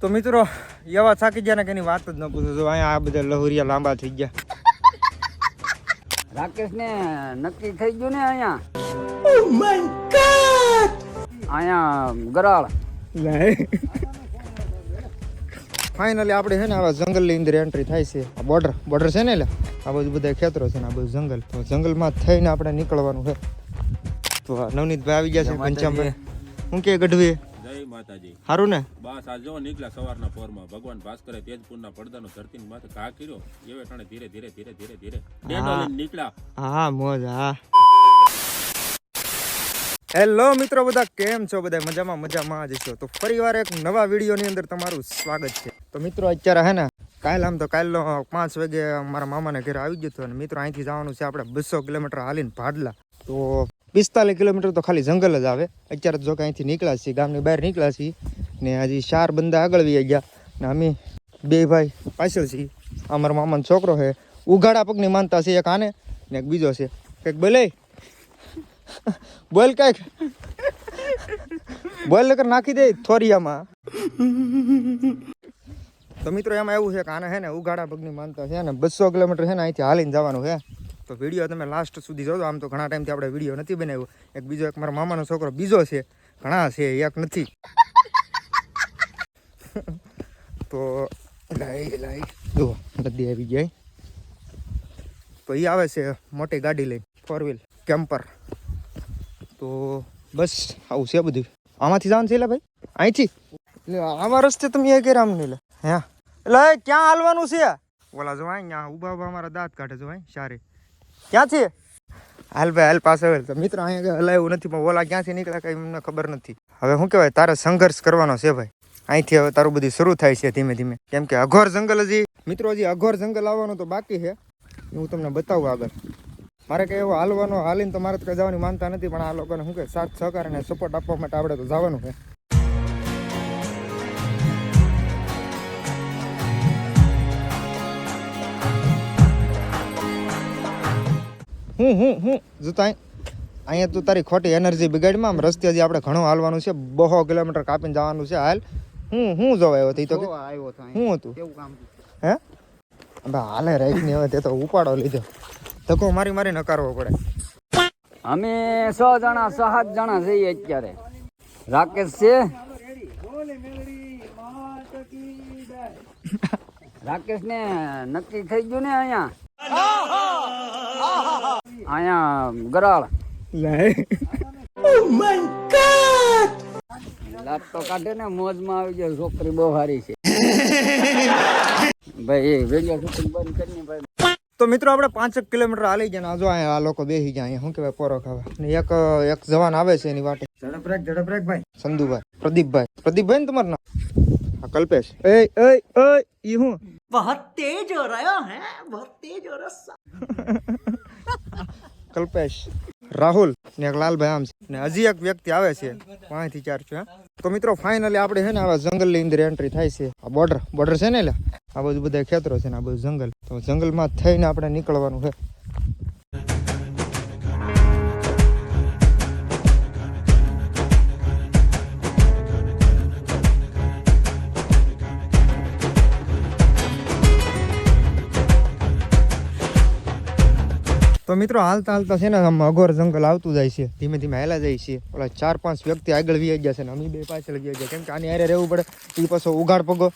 તો મિત્રો એવા થાકી ગયા ને કે એની વાત જ ન પૂછો. જો અહીંયા આ બધા લહુરિયા લાંબા થઈ ગયા. રાકેશ ને નક્કી થઈ ગયું ને અહીંયા? અહીંયા ગરાળ. ફાઇનલી આપણે છે ને આવા જંગલની અંદર એન્ટ્રી થાય છે. આ બોર્ડર બોર્ડર છે ને એટલે? આ બધું બધા ખેતરો છે ને આ બધું જંગલ. તો જંગલમાં થઈને આપણે નીકળવાનું છે. તો આ નવનીતભાઈ આવી ગયા છે પંચામભાઈ હું કે ગઢવી જય માતાજી. સારું ને? બસ આ જો નીકળ્યા સવારના પોરમાં. ભગવાન ભાસ્કરે તેજપુરના પડદાનો ધરતીની માથે ઘા કર્યો. એવે ટાણે ધીરે ધીરે ધીરે ધીરે ધીરે લઈને નીકળ્યા. હા મોજ હા. હેલો મિત્રો બધા કેમ છો બધા? મજામાં મજામાં જ છો. તો ફરીવાર એક નવા વિડીયોની અંદર તમારું સ્વાગત છે. તો મિત્રો અત્યારે હે ને કાલ આમ તો કાલનો પાંચ વાગે મારા મામાને ઘરે આવી ગયો હતો અને મિત્રો અહીંથી જવાનું છે આપણે બસો કિલોમીટર હાલીને ભાડલા. તો પિસ્તાલીસ કિલોમીટર તો ખાલી જંગલ જ આવે. અત્યારે જો કે અહીંથી નીકળ્યા છીએ, ગામની બહાર નીકળ્યા છીએ ને હજી ચાર બંદા આગળ વી ગયા ને અમે બે ભાઈ પાછળ છીએ. આ મારા મામાનો છોકરો છે, ઉઘાડા પગની માનતા છે એક આને ને એક બીજો છે. કંઈક બોલે? બોલ કંઈક. બોલ નકર નાખી દે થોરિયામાં. તો મિત્રો એમાં એવું છે કે આને છે ને ઉઘાડા પગની માનતા છે ને બસો કિલોમીટર છે ને અહીંથી હાલીને જવાનું છે. તો વીડિયો તમે લાસ્ટ સુધી જોજો. આમ તો ઘણા ટાઈમથી આપણે વીડિયો નથી બનાવ્યો. એક બીજો એક મારા મામાનો છોકરો બીજો છે. ઘણા છે, એક નથી. તો લાઈ લાઈ જો નદી આવી જાય તો એ આવે છે મોટી ગાડી લઈને ફોર વ્હીલ કેમ્પર તો બસ, આવું છે બધું. આમાંથી જવાનું છે ભાઈ? અહીંથી? એટલે આવા રસ્તે તમે એ કર્યા આમ લે. હા? એટલે ક્યાં હાલવાનું છે? ઓલા, જો, અહીંયા ઊભા ઊભા અમારા દાંત કાઢે, જો અહીં સારી. ક્યાંથી હાલ ભાઈ, હાલ પાસે. તો મિત્રો અહીંયા હલાવ્યું નથી, પણ ઓલા ક્યાંથી નીકળ્યા કઈ અમને ખબર નથી. હવે શું કહેવાય, તારે સંઘર્ષ કરવાનો છે ભાઈ. અહીંથી હવે તારું બધું શરૂ થાય છે ધીમે ધીમે. કેમ કે અઘોર જંગલ હજી. મિત્રો, હજી અઘોર જંગલ આવવાનું તો બાકી છે. હું તમને બતાવું આગળ. મારે કઈ એવો હાલવાનો, હાલીને તો મારે તો કઈ જવાની માનતા નથી, પણ આ લોકોને શું કે સાથ, સહકાર અને સપોર્ટ આપવા માટે આપણે તો જવાનું છે. હું હું હું જોતા અહીંયા તું તારી ખોટી એનર્જી બિગાડમાં. આમ રસ્તે હજી આપણે ઘણું હાલવાનું છે. બહો કિલોમીટર કાપીને જવાનું છે હાલ. હું હું જોવા આવ્યો હતી તો કે આવ્યો હતો હતું? કેવું કામ હે? હવે હાલે રાઈટ ને હવે તે તો ઉપાડો લીધો. ધક્કો મારી મારી નકારવો પડે. અમે છ જણા સાત જણા જઈએ અત્યારે. રાકેશ છે. રાકેશ ને નક્કી થઈ ગયું ને અહીંયા? અહીંયા ગરાળ. લાત તો કાઢે ને મોજમાં આવી જાય છોકરી બહુ સારી છે. ભાઈ એ શૂટિંગ બંધ કરીને ભાઈ. તો મિત્રો આપણે પાંચેક કિલોમીટર હાલી ગયા ને આ જો અહીંયા આ લોકો બેસી ગયા અહીંયા શું કહેવાય પોરો ખાવા. ને એક એક જવાન આવે છે એની વાટે. ઝડપ રાખ ઝડપ રાખ ભાઈ. સંધુભાઈ પ્રદીપભાઈ. પ્રદીપભાઈ ને તમારું નામ? કલ્પેશ. એ એ એ ઈ હું? बहुत तेज हो रहा है बहुत तेज हो रहा કલ્પેશ રાહુલ ને એક લાલભાઈ આમ છે ને હજી એક વ્યક્તિ આવે છે પાંચથી ચાર છે હા. તો મિત્રો ફાઇનલી આપણે છે ને આવા જંગલની અંદર એન્ટ્રી થાય છે આ બોર્ડર બોર્ડર છે ને એટલે આ બધું બધા ખેતરો છે ને આ બધું જંગલ તો જંગલમાં થઈને આપણે નીકળવાનું છે મિત્રો હાલતા હાલતા છે ને આમ અઘોર જંગલ આવતું જાય છે. ધીમે ધીમે હેલા જાય છે. ઓલા ચાર પાંચ વ્યક્તિ આગળ વી ગયા છે ને અમે બે પાછળ ગયા. છે કેમ કે આની હારે રહેવું પડે એ પાછો ઉઘાડ પગો.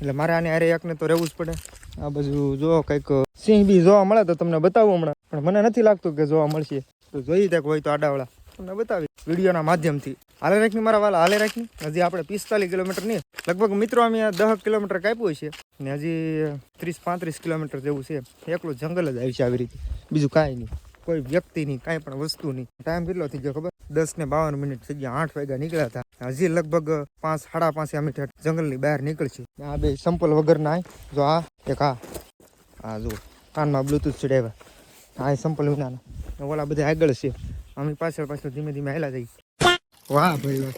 એટલે મારે આની હારે એકને તો રહેવું જ પડે. આ બાજુ જો કંઈક સિંહ બી જોવા મળે તો તમને બતાવું હમણાં. પણ મને નથી લાગતું કે જોવા મળશે. તો જોઈ ત્યાં હોય તો આડાવાળા. તમને બતાવી વિડીયોના માધ્યમથી. હાલે રાખની મારા વાલા, હાલે હજી આપણે પિસ્તાલીસ કિલોમીટર લગભગ મિત્રો અમે દસ કિલોમીટર કાપ્યું છે ને હજી ત્રીસ પાંત્રીસ કિલોમીટર જેવું છે. એકલું જંગલ જ આવી છે આવી રીતે. બીજું કાંઈ નહીં. કોઈ વ્યક્તિ નહીં, કાંઈ પણ વસ્તુ નહીં. ટાઈમ કેટલો થઈ ગયો ખબર? દસ ને બાવન મિનિટ થઈ ગયા, આઠ વાગ્યા નીકળ્યા હતા. હજી લગભગ પાંચ, સાડા પાંચે અમે જંગલની બહાર નીકળશે. આ બે સંપલ વગરના જો આ, એક આ. આ જો કાનમાં બ્લુટૂથ ચડાવ્યા. આ સંપલ વિનાના. ઓલા બધા આગળ છે. અમે પાછળ પાછળ ધીમે ધીમે હેલા જઈએ. વાહ ભાઈ વાહ.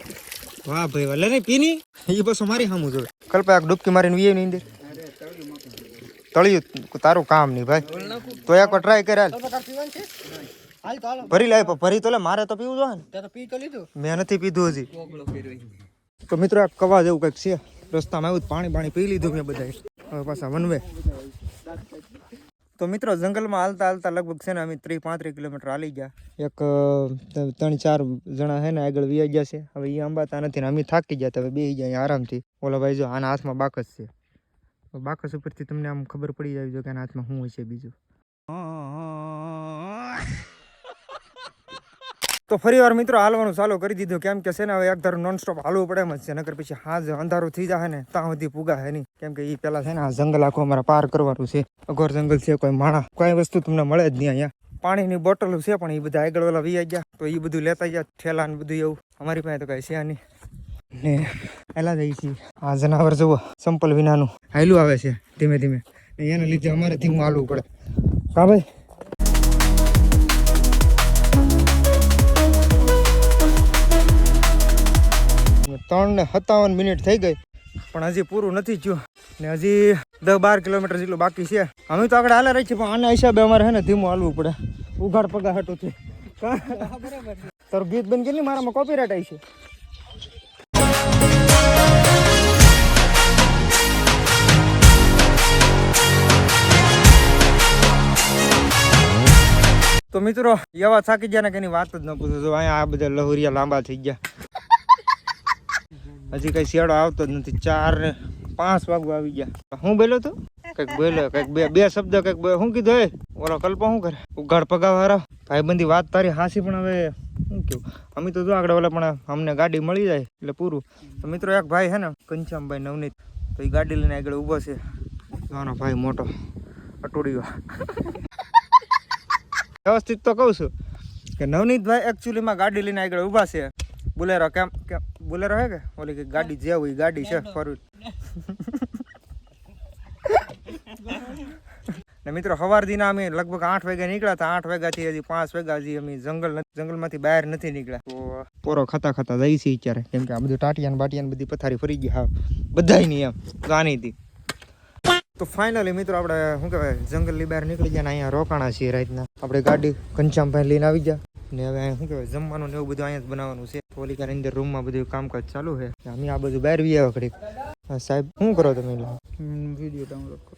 વાહ ભાઈ વાહ. લે પીની. એ બસો મારી સામું જોવે. કલ્પા એક ડૂબકી મારીને વીએ ની અંદર. તળિયું તારું કામ નહીં ભાઈ. તો એક ટ્રાય કરે હાલ ભરી લે ભરી તો લે મારે તો પીવું જોઈએ ને. મેં નથી પીધું હજી. તો મિત્રો આ કવા જેવું કંઈક છે? રસ્તામાં આવ્યું તો પાણી પાણી પી લીધું મેં બધાએ. હવે પાછા વનવે. તો મિત્રો, જંગલમાં હાલતા હાલતા લગભગ છે ને અમે ત્રીસ પાંત્રીસ કિલોમીટર હાલી ગયા. એક ત્રણ, ચાર જણા છે ને આગળ વી ગયા છે. હવે એ અંબાતા નથી ને અમે થાકી ગયા હવે બે જાય આરામથી. ઓલા ભાઈ જો આના હાથમાં બાકસ છે. બાકસ ઉપરથી તમને આમ ખબર પડી જાય કે આના હાથમાં શું છે બીજું. તો ફરી વાર મિત્રો હાલવાનું ચાલુ કરી દીધું. કેમ કે છે ને, હવે એક ધારું નોનસ્ટોપ હાલવું પડે એમ જ છે. નકર પછી હાજ અંધારું થઈ જાય ને, ત્યાં સુધી પૂગા હે નહીં. કેમ કે એ પેલા છે ને, આ જંગલ આખું અમારે પાર કરવાનું છે. અઘોર જંગલ છે, કોઈ માણા કોઈ વસ્તુ તમને મળે જ નહીં અહીંયા. પાણીની બોટલો છે, પણ એ બધા આગળ વાળા વી ગયા. તો એ બધું લેતા ગયા, ઠેલા ને બધું એવું. અમારી પાસે તો કઈ છે નહીં. ને એલા જઈ છીએ. આ જનાવર જુઓ, સંપલ વિનાનું. હાયલું આવે છે, ધીમે ધીમે. એના લીધે અમારે ધીમું હાલવું પડે. કા ભાઈ? ત્રણ ને સત્તાવન મિનિટ થઈ ગઈ. પણ હજી પૂરું નથી થયું. ને હજી દસ બાર કિલોમીટર જેટલું બાકી છે. અમે તો આગળ હાલે રહી છીએ પણ આના હિસાબે અમારે છે ને ધીમું હાલવું પડે. ઉઘાડ પગા હાટું છે. તારું ગીત બની કેટલી મારામાં કોપીરાઇટ આવી છે? તો મિત્રો એવા થાકી ગયા ને કે વાત જ ન પૂછો. જો અહીંયા આ બધા લહુરિયા લાંબા થઈ ગયા. હજી કઈ શિયાળો આવતો જ નથી. ચાર ને પાંચ વાગવા આવી ગયા. હું બોલ્યો તો? કંઈક બોલ્યો કંઈક બે બે શબ્દ કંઈક શું કીધું એ ઓલો કલ્પો શું કરે? ઉઘાડ પગાવાળા. ભાઈબંધી વાત તારી હાસી પણ હવે શું કેવું અમે તો જો આગળ ઓલા પણ અમને ગાડી મળી જાય એટલે પૂરું. તો મિત્રો એક ભાઈ હે ને કંચામભાઈ નવનીત તો એ ગાડી લઈને આગળ ઊભો છે. નાનો ભાઈ મોટો અટોડીઓ વ્યવસ્થિત તો કહું છું કે નવનીતભાઈ એકચ્યુઅલીમાં ગાડી લઈને આગળ ઊભા છે. બુલેરો કેમ કેમ? બુલેરો હે કે? ઓલી કે ગાડી જે હોય ગાડી છે ફોર ને મિત્રો સવાર દિના અમે લગભગ આઠ વાગે નીકળ્યા હતા. આઠ વાગ્યાથી હજી પાંચ વાગ્યા હજી અમે જંગલ જંગલમાંથી બહાર નથી નીકળ્યા. તો પોરો ખાતા ખાતા જઈ છે અત્યારે. કેમ કે આ બધું ટાટિયાન બાટિયાન બધી પથારી ફરી ગઈ. હા નહીં એમ. ગાની હતી. તો ફાઇનલી મિત્રો આપણે શું કહેવાય જંગલની બહાર નીકળી ગયા ને અહીંયા રોકાણા છીએ રાતના. આપણે ગાડી કંચામભાઈ લઈને આવી ગયા. ને હવે શું કહેવાય જમવાનું ને એવું બધું અહીંયા જ બનાવવાનું છે. પોલિકાની અંદર રૂમમાં બધું કામકાજ ચાલુ છે. અમે આ બધું બહાર વી આવ્યા ઘડીક. સાહેબ શું કરો તમે વીડિયો ડાઉનલોડ કરો.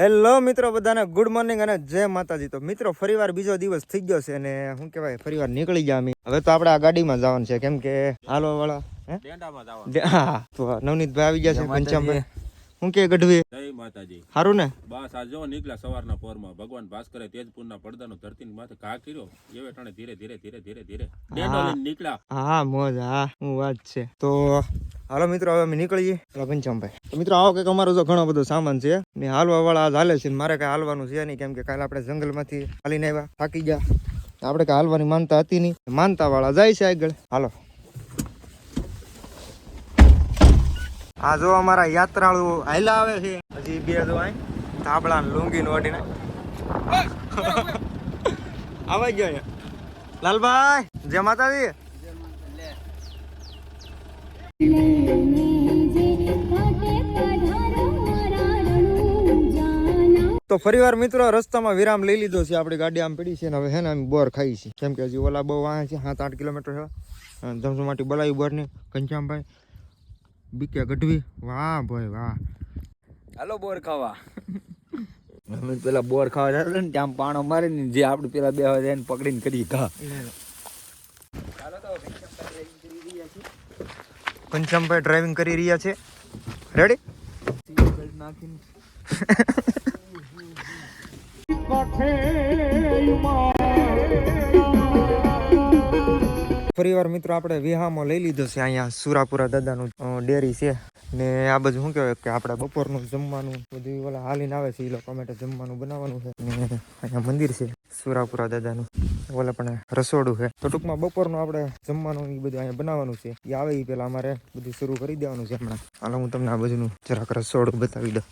હેલો મિત્રો બધાને ગુડ મોર્નિંગ અને જય માતાજી. તો મિત્રો ફરીવાર બીજો દિવસ થઈ ગયો છે અને શું કહેવાય ફરીવાર નીકળી ગયા અમે. હવે તો આપણે આ ગાડીમાં જવાનું છે. કેમ કે હાલો વાળા નવનીતભાઈ આવી ગયા છે પંચામભાઈ શું કે ગઢવી? જય માતાજી. સારું ને? બસ આ જો નીકળ્યા સવારના પોરમાં. ભગવાન ભાસ્કરે તેજપુરના પડદાનો ધરતીની માથે ઘા કર્યો. એવે ટાણે ધીરે ધીરે ધીરે ધીરે ધીરે નીકળ્યા. હા મોજ હા હું વાત છે. તો હાલો મિત્રો હવે અમે નીકળીએ. પેલા પંચામભાઈ તો મિત્રો આવો કે અમારો તો ઘણો બધો સામાન છે. ને હાલવા વાળા આજ હાલે છે ને મારે કાંઈ હાલવાનું છે નહીં કેમ કે કાલે આપણે જંગલમાંથી હાલીને આવ્યા થાકી ગયા. આપણે કાંઈ હાલવાની માનતા હતી નહીં. માનતા વાળા જાય છે આગળ. હાલો. આ જો અમારા યાત્રાળુ હાલા આવે છે. હજી બે જો આય. ધાબળા લુંગી ને ઓઢીને. આવા ગયો લાલભાઈ, જય માતાજી. તો ફરીવાર મિત્રો રસ્તામાં વિરામ લઈ લીધો છે. આપણી ગાડી આમ પડી છે ને હવે હે ને આમ બોર ખાઈ છે. કેમ કે હજી ઓલા બહુ વાહ છે, સાત આઠ કિલોમીટર છે. ધમસમાટી બોલાવી બોરની. ઘનશ્યામભાઈ બીકે ગઢવી. વાહ ભાઈ વાહ. હાલો બોર ખાવા. અમે પેલા બોર ખાવા જતા ને ત્યાં પાણો મારીને જે આપણે પેલા બે હોય એને પકડીને કરી ઘા. ઘનશ્યામભાઈ ડ્રાઇવિંગ કરી રહ્યા છે. રેડી ફરીવાર મિત્રો આપણે વિહામાં લઈ લીધો છે અહીંયા સુરાપુરા દાદાનું ડેરી છે. ને આ બધું શું કહેવાય કે આપણે બપોરનું જમવાનું બધું ઓલા હાલીને આવે છે એ લોકો માટે જમવાનું બનાવવાનું છે. ને અહીંયા મંદિર છે સુરાપુરા દાદાનું, ઓલા પણ રસોડું છે. તો ટૂંકમાં બપોરનું આપણે જમવાનું એ બધું અહીંયા બનાવવાનું છે. એ આવે એ પહેલાં અમારે બધું શરૂ કરી દેવાનું છે હમણાં. હાલ હું તમને આ બધું જરાક રસોડું બતાવી દઉં.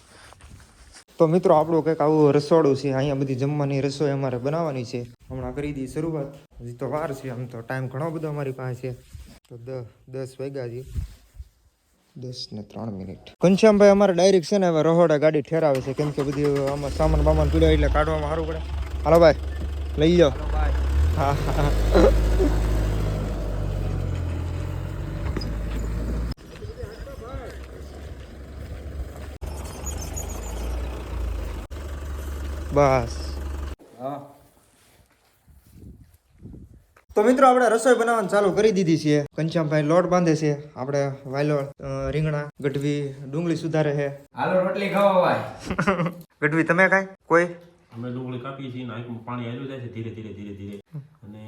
તો મિત્રો આપણું કંઈક આવું રસોડું છે અહીંયા બધી જમવાની રસોઈ અમારે બનાવવાની છે. હમણાં કરી દઈએ શરૂઆત. હજી તો વાર છે આમ તો ટાઈમ ઘણો બધો અમારી પાસે છે. તો દસ દસ વાગ્યા છે. દસ ને ત્રણ મિનિટ. ઘનશ્યામભાઈ અમારે ડાયરેક્ટ છે ને હવે રહોડા ગાડી ઠેરાવે છે. કેમ કે બધી આમાં સામાન બામાન પીડ્યો એટલે કાઢવામાં સારું પડે. હાલો ભાઈ લઈ જાઓ હા હા. બસ. હા. તો મિત્રો આપણે રસોઈ બનાવવાનું ચાલુ કરી દીધી છે કંચામભાઈ લોટ બાંધે છે. આપણે વાયલો રીંગણા ગઢવી ડુંગળી સુધારે છે. હાલો રોટલી ખાવા ભાઈ. ગઢવી તમે કાંઈ? કોઈ? અમે ડુંગળી કાપી છીએ ને પાણી આવ્યું જાય છે ધીરે ધીરે ધીરે ધીરે. અને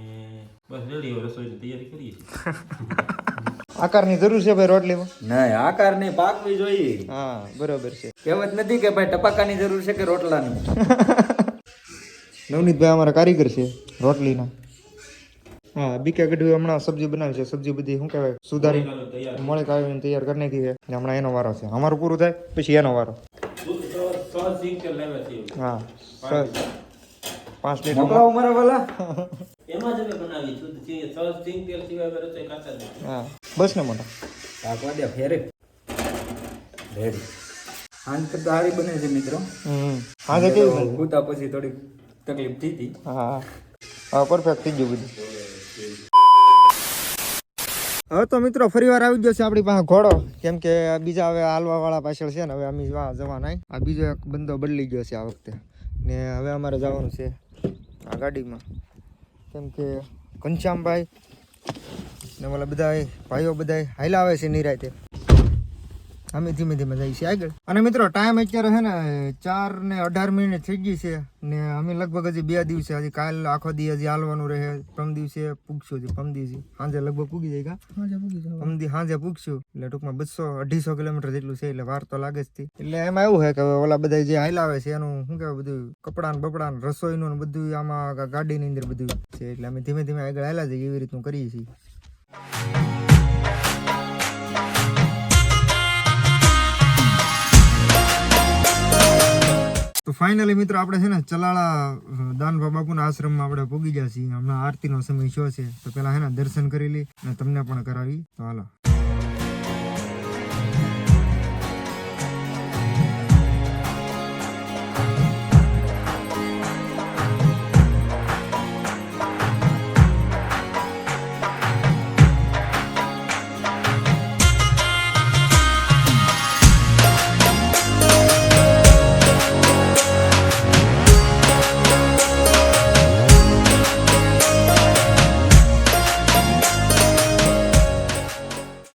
બસ રેડી રસોઈની તૈયારી કરીએ છીએ. આકારની જરૂર છે ભાઈ રોટલીમાં? નહીં આકાર નહીં પાકવી જોઈએ. હા બરોબર છે. કહેવત નથી કે ભાઈ ટપાકાની જરૂર છે કે રોટલાની. નવનીતભાઈ અમારા કારીગર છે રોટલીના. હા બીકે ગઢવી હમણાં સબ્જી બનાવી છે. સબ્જી બધી શું કહેવાય? સુધારી મળે કાઢીને તૈયાર કરી નાખી છે. હમણાં એનો વારો છે. અમારું પૂરું થાય પછી એનો વારો. હા સર પાંચ લીટર મોકલાવો મારા વાલા. એમાં જ અમે બનાવી શુદ્ધ સિંગ સહજ સિંગ તેલ સિવાય અમે રસોઈ ખાતા નથી. હા. બસ ને મોટા. પાકવા દે ફેરે. રેડી આન કરતા હારી બને છે મિત્રો. હમ. હા તો કેવું? કૂતા પછી થોડીક તકલીફ થઈ હતી. હા હા. પરફેક્ટ થઈ ગયું બધું. હવે તો મિત્રો ફરી વાર આવી ગયો છે આપણી પાસે ઘોડો. કેમ કે બીજા હવે હાલવા વાળા પાછળ છે ને હવે અમે જવા જવાના આ બીજો એક બંદો બદલી ગયો છે આ વખતે. ને હવે અમારે જવાનું છે આ ગાડીમાં. કેમ કે ઘનશ્યામભાઈ ને બધા ભાઈઓ બધા હાઈલા આવે છે નિરાતે અમે ધીમે ધીમે જઈએ છીએ. આગળ. અને મિત્રો ટાઈમ અત્યારે છે ને ચાર ને અઢાર મિનિટ થઈ ગઈ છે ને અમે લગભગ હજી બે દિવસે હજી કાલ આખો દી હજી હાલવાનું રહે. પ્રમ દિવસે પૂગશું હજી પ્રમ દિવસે. સાંજે લગભગ પૂગી જાય કા? દી સાંજે પૂગશું. એટલે ટૂંકમાં બસો અઢીસો કિલોમીટર જેટલું છે એટલે વાર તો લાગે જ એટલે એમાં એવું છે કે ઓલા બધા જે હાલાવે આવે છે એનું શું કહેવાય બધું કપડાં ને બપડા રસોઈનું બધું આમાં ગાડીની અંદર બધું છે. એટલે અમે ધીમે ધીમે આગળ હાલા જઈએ એવી રીતનું કરીએ છીએ. તો ફાઇનલી મિત્રો આપણે છે ને ચલાળા દાનભા બાપુના આશ્રમમાં આપણે પૂગી ગયા છીએ. હમણાં આરતીનો સમય શો છે. તો પહેલાં છે ને દર્શન કરી લઈ અને તમને પણ કરાવી. તો હાલો.